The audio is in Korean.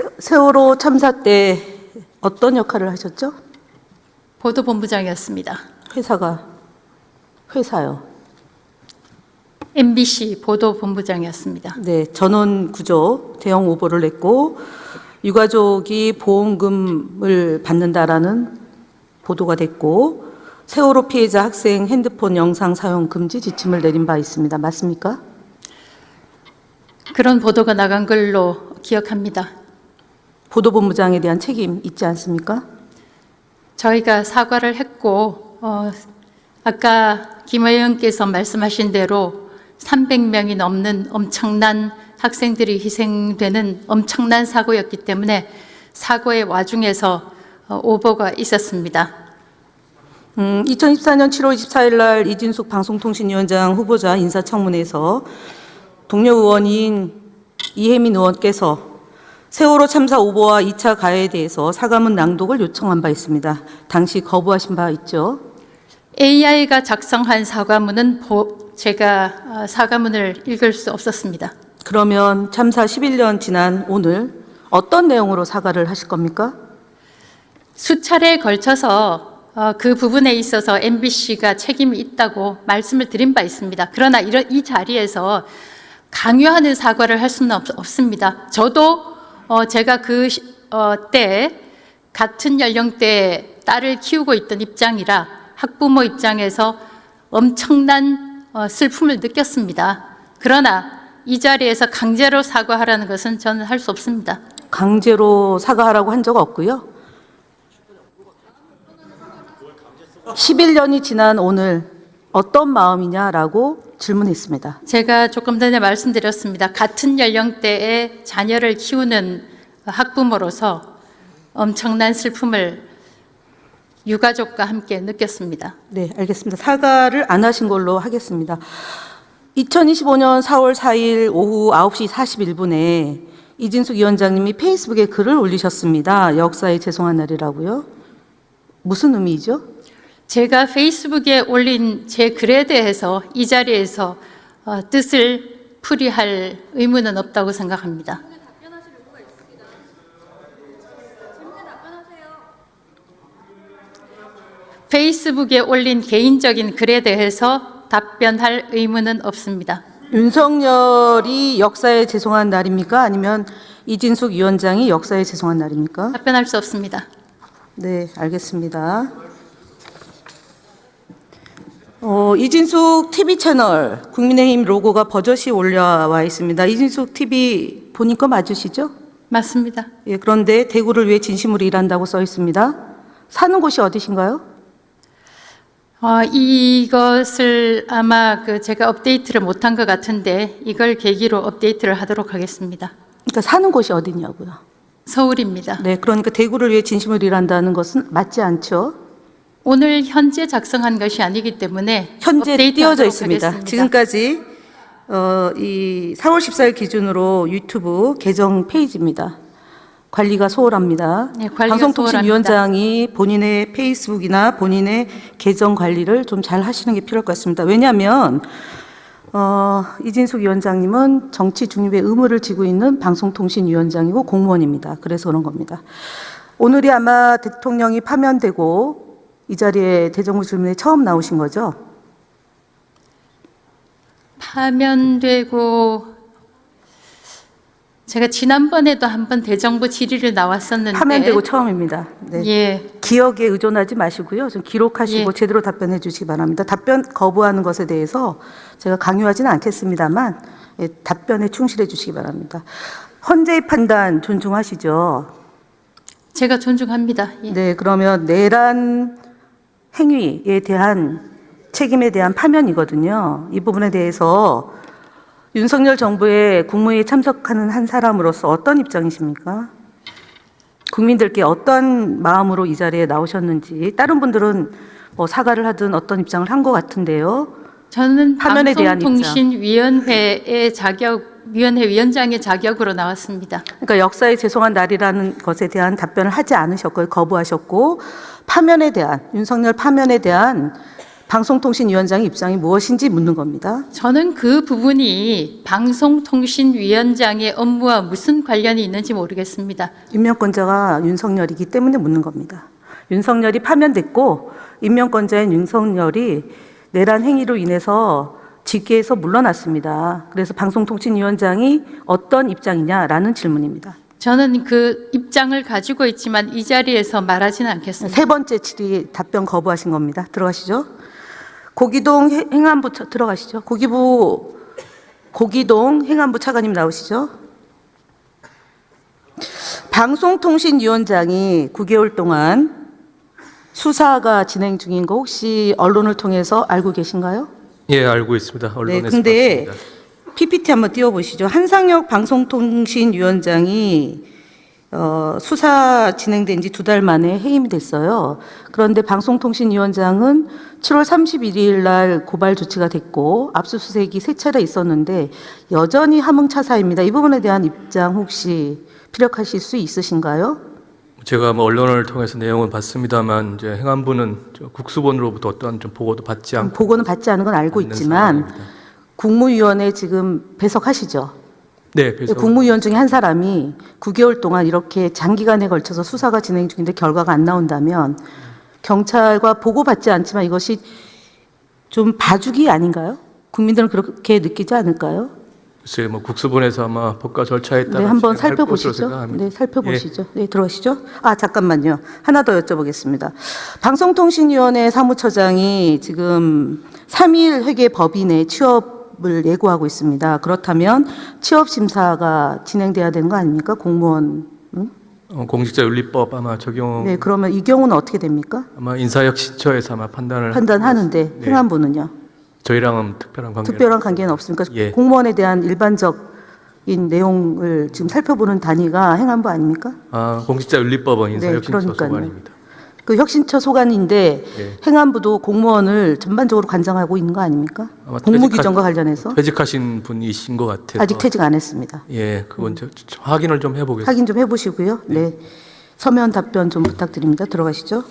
세, 세월호 참사 때 어떤 역할을 하셨죠? 보도본부장이었습니다. 회사가 회사요. MBC 보도본부장이었습니다. 네, 전원 구조 대형 오보를 냈고 유가족이 보험금을 받는다라는 보도가 됐고 세월호 피해자 학생 핸드폰 영상 사용 금지 지침을 내린 바 있습니다. 맞습니까? 그런 보도가 나간 걸로 기억합니다. 보도본부장에 대한 책임 있지 않습니까? 저희가 사과를 했고 어, 아까 김 의원께서 말씀하신 대로 300명이 넘는 엄청난 학생들이 희생되는 엄청난 사고였기 때문에 사고의 와중에서 어, 오보가 있었습니다. 음, 2014년 7월 24일 날 이진숙 방송통신위원장 후보자 인사청문회에서 동료 의원인 이혜민 의원께서 세월호 참사 오보와 2차 가해에 대해서 사과문 낭독을 요청한 바 있습니다. 당시 거부하신 바 있죠? AI가 작성한 사과문은 보- 제가 어, 사과문을 읽을 수 없었습니다. 그러면 참사 11년 지난 오늘 어떤 내용으로 사과를 하실 겁니까? 수차례에 걸쳐서 어, 그 부분에 있어서 MBC가 책임이 있다고 말씀을 드린 바 있습니다. 그러나 이 자리에서 강요하는 사과를 할 수는 없, 없습니다. 저도 어, 제가 그때 같은 연령대의 딸을 키우고 있던 입장이라 학부모 입장에서 엄청난 어, 슬픔을 느꼈습니다. 그러나 이 자리에서 강제로 사과하라는 것은 저는 할 수 없습니다. 강제로 사과하라고 한 적 없고요. 11년이 지난 오늘 어떤 마음이냐라고 질문했습니다. 제가 조금 전에 말씀드렸습니다. 같은 연령대의 자녀를 키우는 학부모로서 엄청난 슬픔을 유가족과 함께 느꼈습니다. 네, 알겠습니다. 사과를 안 하신 걸로 하겠습니다. 2025년 4월 4일 오후 9시 41분에 이진숙 위원장님이 페이스북에 글을 올리셨습니다. 역사에 죄송한 날이라고요. 무슨 의미죠? 제가 페이스북에 올린 제 글에 대해서 이 자리에서 어, 뜻을 풀이할 의무는 없다고 생각합니다. 페이스북에 올린 개인적인 글에 대해서 답변할 의무는 없습니다. 윤석열이 역사에 죄송한 날입니까? 아니면 이진숙 위원장이 역사에 죄송한 날입니까? 답변할 수 없습니다. 네, 알겠습니다. 어, 이진숙 TV 채널 국민의힘 로고가 버젓이 올라와 있습니다. 이진숙 TV 본인 거 맞으시죠? 맞습니다. 예, 그런데 대구를 위해 진심으로 일한다고 써 있습니다. 사는 곳이 어디신가요? 어, 이것을 아마 그 제가 업데이트를 못한 것 같은데 이걸 계기로 업데이트를 하도록 하겠습니다. 그러니까 사는 곳이 어디냐고요. 서울입니다. 네, 그러니까 대구를 위해 진심으로 일한다는 것은 맞지 않죠. 오늘 현재 작성한 것이 아니기 때문에 현재 띄어져 있습니다. 하겠습니다. 지금까지 어, 이 4월 14일 기준으로 유튜브 계정 페이지입니다. 관리가 소홀합니다. 네, 관리가 방송통신위원장이 본인의 페이스북이나 본인의 계정 관리를 좀 잘 하시는 게 필요할 것 같습니다. 왜냐하면 어, 이진숙 위원장님은 정치 중립의 의무를 지고 있는 방송통신위원장이고 공무원입니다. 그래서 그런 겁니다. 오늘이 아마 대통령이 파면되고 이 자리에 대정부 질문에 처음 나오신 거죠? 파면되고 제가 지난번에도 한번 대정부 질의를 나왔었는데 파면되고 처음입니다. 네. 예 기억에 의존하지 마시고요. 좀 기록하시고 예. 제대로 답변해 주시기 바랍니다. 답변 거부하는 것에 대해서 제가 강요하지는 않겠습니다만 예, 답변에 충실해 주시기 바랍니다. 헌재의 판단 존중하시죠? 제가 존중합니다. 예. 네, 그러면 내란 행위에 대한 책임에 대한 파면이거든요. 이 부분에 대해서 윤석열 정부의 국무회의에 참석하는 한 사람으로서 어떤 입장이십니까? 국민들께 어떤 마음으로 이 자리에 나오셨는지 다른 분들은 뭐 사과를 하든 어떤 입장을 한 것 같은데요. 저는 파면에 대한 방송통신위원회의 자격 위원회 위원장의 자격으로 나왔습니다. 그러니까 역사에 죄송한 날이라는 것에 대한 답변을 하지 않으셨고요. 거부하셨고 파면에 대한 윤석열 파면에 대한 방송통신위원장의 입장이 무엇인지 묻는 겁니다. 저는 그 부분이 방송통신위원장의 업무와 무슨 관련이 있는지 모르겠습니다. 임명권자가 윤석열이기 때문에 묻는 겁니다. 윤석열이 파면됐고 임명권자인 윤석열이 내란 행위로 인해서 직계에서 물러났습니다. 그래서 방송통신위원장이 어떤 입장이냐라는 질문입니다. 저는 그 입장을 가지고 있지만 이 자리에서 말하지는 않겠습니다. 세 번째 질의 답변 거부하신 겁니다. 들어가시죠. 고기동 해- 행안부 차, 들어가시죠. 고기부 고기동 행안부 차관님 나오시죠. 방송통신위원장이 9개월 동안 수사가 진행 중인 거 혹시 언론을 통해서 알고 계신가요? 예, 알고 있습니다. 네, 언론에서 근데 봤습니다. PPT 한번 띄워보시죠. 한상혁 방송통신위원장이 어, 수사 진행된 지 두 달 만에 해임이 됐어요. 그런데 방송통신위원장은 7월 31일 날 고발 조치가 됐고 압수수색이 세 차례 있었는데 여전히 함흥 차사입니다. 이 부분에 대한 입장 혹시 피력하실 수 있으신가요? 제가 뭐 언론을 통해서 내용은 봤습니다만 이제 행안부는 저 국수본으로부터 어떠한 좀 보고도 받지 않고 보고는 받지 않은 건 알고 있지만 상황입니다. 국무위원회 지금 배석하시죠? 네, 그래서 국무위원 중에 한 사람이 9개월 동안 이렇게 장기간에 걸쳐서 수사가 진행 중인데 결과가 안 나온다면 경찰과 보고받지 않지만 이것이 좀 봐주기 아닌가요? 국민들은 그렇게 느끼지 않을까요? 글쎄 뭐 국수본에서 아마 법과 절차에 따라 네, 한번 진행할 것으로 살펴보시죠. 생각합니다. 네, 살펴보시죠. 네, 들어가시죠. 아, 잠깐만요. 하나 더 여쭤보겠습니다. 방송통신위원회 사무처장이 지금 3일 회계 법인의 취업을 예고하고 있습니다. 그렇다면 취업 심사가 진행돼야 되는 거 아닙니까? 공무원. 응? 어, 공직자 윤리법 아마 적용 네, 그러면 이 경우는 어떻게 됩니까? 아마 인사혁신처에서 아마 판단을 판단하는데 네. 행안부는요? 저희랑은 특별한 관계 특별한 관계는 없습니까? 예. 공무원에 대한 일반적인 내용을 지금 살펴보는 단위가 행안부 아닙니까? 아 공직자윤리법은 인사혁신처 네. 소관입니다. 그 혁신처 소관인데 예. 행안부도 공무원을 전반적으로 관장하고 있는 거 아닙니까? 아마 공무 퇴직하- 규정과 관련해서 퇴직하신 분이신 것 같아서 아직 퇴직 안 했습니다. 예, 그건 저, 저 확인을 좀 해보겠습니다. 확인 좀 해보시고요. 네. 서면 답변 좀 부탁드립니다. 들어가시죠.